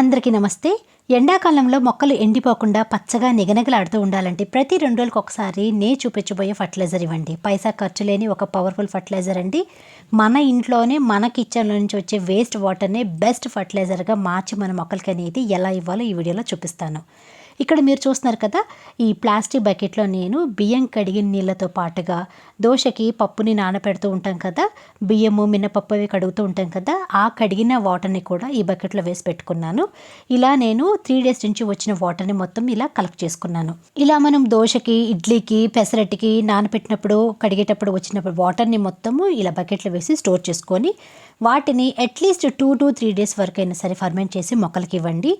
అందరికీ నమస్తే. ఎండాకాలంలో మొక్కలు ఎండిపోకుండా పచ్చగా నిగనగలాడుతూ ఉండాలంటే ప్రతి రెండు రోజులకు ఒకసారి నే చూపించబోయే ఫర్టిలైజర్ ఇవ్వండి. పైసా ఖర్చు లేని ఒక పవర్ఫుల్ ఫర్టిలైజర్ అండి. మన ఇంట్లోనే మన కిచెన్లో నుంచి వచ్చే వేస్ట్ వాటర్ని బెస్ట్ ఫర్టిలైజర్గా మార్చి మన మొక్కలకి అనేది ఎలా ఇవ్వాలో ఈ వీడియోలో చూపిస్తాను. ఇక్కడ మీరు చూస్తున్నారు కదా ఈ ప్లాస్టిక్ బకెట్లో నేను బియ్యం కడిగిన నీళ్ళతో పాటుగా దోశకి పప్పుని నానపెడుతూ ఉంటాం కదా బియ్యము మిన్నపప్పు అవి కడుగుతూ ఉంటాం కదా ఆ కడిగిన వాటర్ని కూడా ఈ బకెట్లో వేసి పెట్టుకున్నాను. ఇలా నేను త్రీ డేస్ నుంచి వచ్చిన వాటర్ని మొత్తం ఇలా కలెక్ట్ చేసుకున్నాను. ఇలా మనం దోశకి ఇడ్లీకి పెసరట్టికి నానపెట్టినప్పుడు కడిగేటప్పుడు వచ్చినప్పుడు వాటర్ని మొత్తము ఇలా బకెట్లో వేసి స్టోర్ చేసుకొని వాటిని at least two to three days వరకు అయినా సరే ఫర్మెంట్ చేసి మొక్కలకి ఇవ్వండి.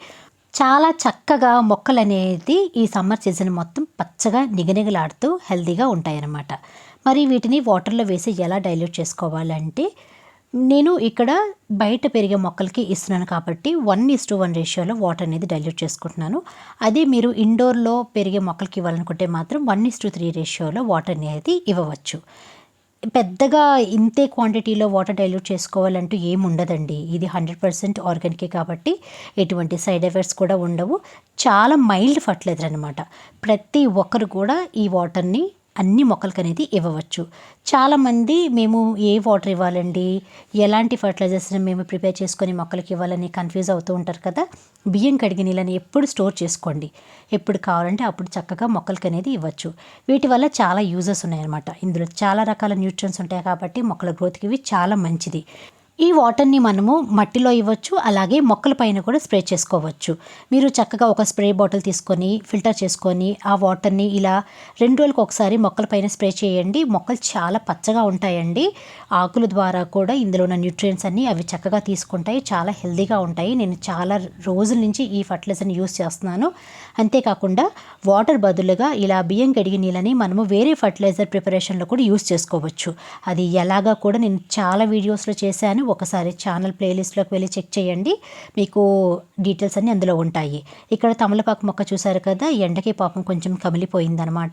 చాలా చక్కగా మొక్కలు అనేది ఈ సమ్మర్ సీజన్ మొత్తం పచ్చగా నిగనిగలాడుతూ హెల్తీగా ఉంటాయన్నమాట. మరి వీటిని వాటర్లో వేసి ఎలా డైల్యూట్ చేసుకోవాలంటే నేను ఇక్కడ బయట పెరిగే మొక్కలకి ఇస్తున్నాను కాబట్టి వన్ ఇస్ టు వన్ రేషియోలో వాటర్ అనేది డైల్యూట్ చేసుకుంటున్నాను. అదే మీరు ఇండోర్లో పెరిగే మొక్కలకి ఇవ్వాలనుకుంటే మాత్రం వన్ ఇస్ టు త్రీ రేషియోలో వాటర్ అనేది ఇవ్వవచ్చు. పెద్దగా ఇంతే క్వాంటిటీలో వాటర్ డైల్యూట్ చేసుకోవాలంటూ ఏమి ఉండదండి. ఇది హండ్రెడ్ పర్సెంట్ ఆర్గానికే కాబట్టి ఎటువంటి సైడ్ ఎఫెక్ట్స్ కూడా ఉండవు. చాలా మైల్డ్ ఫర్టిలైజర్ అనమాట ప్రతి ఒక్కరు కూడా ఈ వాటర్ని అన్ని మొక్కలకి అనేది ఇవ్వవచ్చు. చాలామంది మేము ఏ వాటర్ ఇవ్వాలండి ఎలాంటి ఫర్టిలైజర్స్ని మేము ప్రిపేర్ చేసుకొని మొక్కలకి ఇవ్వాలని కన్ఫ్యూజ్ అవుతూ ఉంటారు కదా బియ్యం కడిగి నీళ్ళని ఎప్పుడు స్టోర్ చేసుకోండి. ఎప్పుడు కావాలంటే అప్పుడు చక్కగా మొక్కలకి అనేది ఇవ్వచ్చు. వీటి వల్ల చాలా యూజెస్ ఉన్నాయన్నమాట. ఇందులో చాలా రకాల న్యూట్రియన్స్ ఉంటాయి కాబట్టి మొక్కల గ్రోత్కి ఇవి చాలా మంచిది. ఈ వాటర్ని మనము మట్టిలో ఇవ్వచ్చు అలాగే మొక్కల పైన కూడా స్ప్రే చేసుకోవచ్చు. మీరు చక్కగా ఒక స్ప్రే బాటిల్ తీసుకొని ఫిల్టర్ చేసుకొని ఆ వాటర్ని ఇలా రెండు రోజులకు ఒకసారి మొక్కల పైన స్ప్రే చేయండి. మొక్కలు చాలా పచ్చగా ఉంటాయండి. ఆకుల ద్వారా కూడా ఇందులో ఉన్న న్యూట్రియంట్స్ అన్నీ అవి చక్కగా తీసుకుంటాయి. చాలా హెల్దీగా ఉంటాయి. నేను చాలా రోజుల నుంచి ఈ ఫర్టిలైజర్ని యూస్ చేస్తున్నాను. అంతేకాకుండా వాటర్ బదులుగా ఇలా బియ్యం కడిగి నీళ్ళని మనము వేరే ఫర్టిలైజర్ ప్రిపరేషన్లో కూడా యూస్ చేసుకోవచ్చు. అది ఎలాగా కూడా నేను చాలా వీడియోస్లో చేశాను. ఒకసారి ఛానల్ ప్లేలిస్ట్లోకి వెళ్ళి చెక్ చేయండి. మీకు డీటెయిల్స్ అన్నీ అందులో ఉంటాయి. ఇక్కడ తమలపాకు మొక్క చూసారు కదా ఎండకి పాపం కొంచెం కమిలిపోయిందనమాట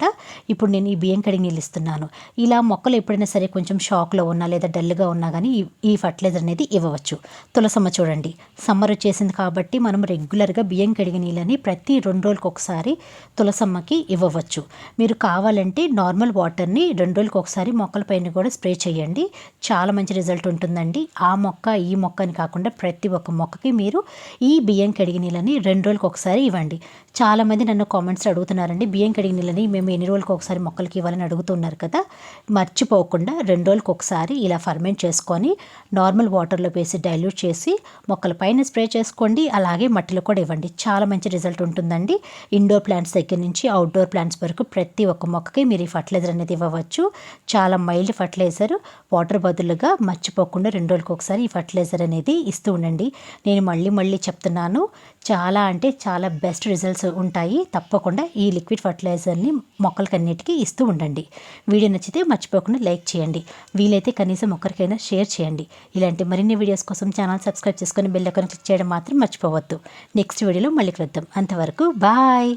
ఇప్పుడు నేను ఈ బియ్యం కడిగి నీళ్ళు ఇస్తున్నాను. ఇలా మొక్కలు ఎప్పుడైనా సరే కొంచెం షాక్లో ఉన్నా లేదా డల్గా ఉన్నా కానీ ఈ ఫర్టిలైజర్ అనేది ఇవ్వవచ్చు. తులసమ్మ చూడండి. సమ్మర్ వచ్చేసింది కాబట్టి మనం రెగ్యులర్గా బియ్యం కడిగి నీళ్ళని ప్రతి రెండు రోజులకు ఒకసారి తులసమ్మకి ఇవ్వవచ్చు. మీరు కావాలంటే నార్మల్ వాటర్ని రెండు రోజులకు ఒకసారి మొక్కల పైన కూడా స్ప్రే చేయండి. చాలా మంచి రిజల్ట్ ఉంటుందండి. ఆ మొక్క ఈ మొక్క అని కాకుండా ప్రతి ఒక్క మొక్కకి మీరు ఈ బియ్యం కడిగి నీళ్ళని రెండు రోజులకు ఒకసారి ఇవ్వండి. చాలామంది నన్ను కామెంట్స్ అడుగుతున్నారండి బియ్యం కడిగి నీళ్ళని మేము ఎన్ని రోజులకు ఒకసారి మొక్కలకి ఇవ్వాలని అడుగుతున్నారు కదా? మర్చిపోకుండా రెండు రోజులకు ఒకసారి ఇలా ఫర్మెంట్ చేసుకొని నార్మల్ వాటర్లో వేసి డైల్యూట్ చేసి మొక్కల పైన స్ప్రే చేసుకోండి అలాగే మట్టిలో కూడా ఇవ్వండి. చాలా మంచి రిజల్ట్ ఉంటుందండి. ఇండోర్ ప్లాంట్స్ దగ్గర నుంచి అవుట్డోర్ ప్లాంట్స్ వరకు ప్రతి ఒక్క మొక్కకి మీరు ఈ ఫర్టిలైజర్ అనేది ఇవ్వవచ్చు. చాలా మైల్డ్ ఫర్టిలైజర్ వాటర్ బదులుగా మర్చిపోకుండా రెండు రోజులకు ఒకసారి ఈ ఫర్టిలైజర్ అనేది ఇస్తూ ఉండండి. నేను మళ్ళీ మళ్ళీ చెప్తున్నాను చాలా అంటే చాలా బెస్ట్ రిజల్ట్స్ ఉంటాయి. తప్పకుండా ఈ లిక్విడ్ ఫర్టిలైజర్ని మొక్కలకన్నిటికీ ఇస్తూ ఉండండి. వీడియో నచ్చితే మర్చిపోకుండా లైక్ చేయండి. వీలైతే కనీసం ఒక్కరికైనా షేర్ చేయండి. ఇలాంటి మరిన్ని వీడియోస్ కోసం ఛానల్ సబ్స్క్రైబ్ చేసుకొని బెల్ ఐకాన్ క్లిక్ చేయడం మాత్రం మర్చిపోవద్దు. నెక్స్ట్ వీడియోలో మళ్ళీ కలుద్దాం. అంతవరకు బాయ్!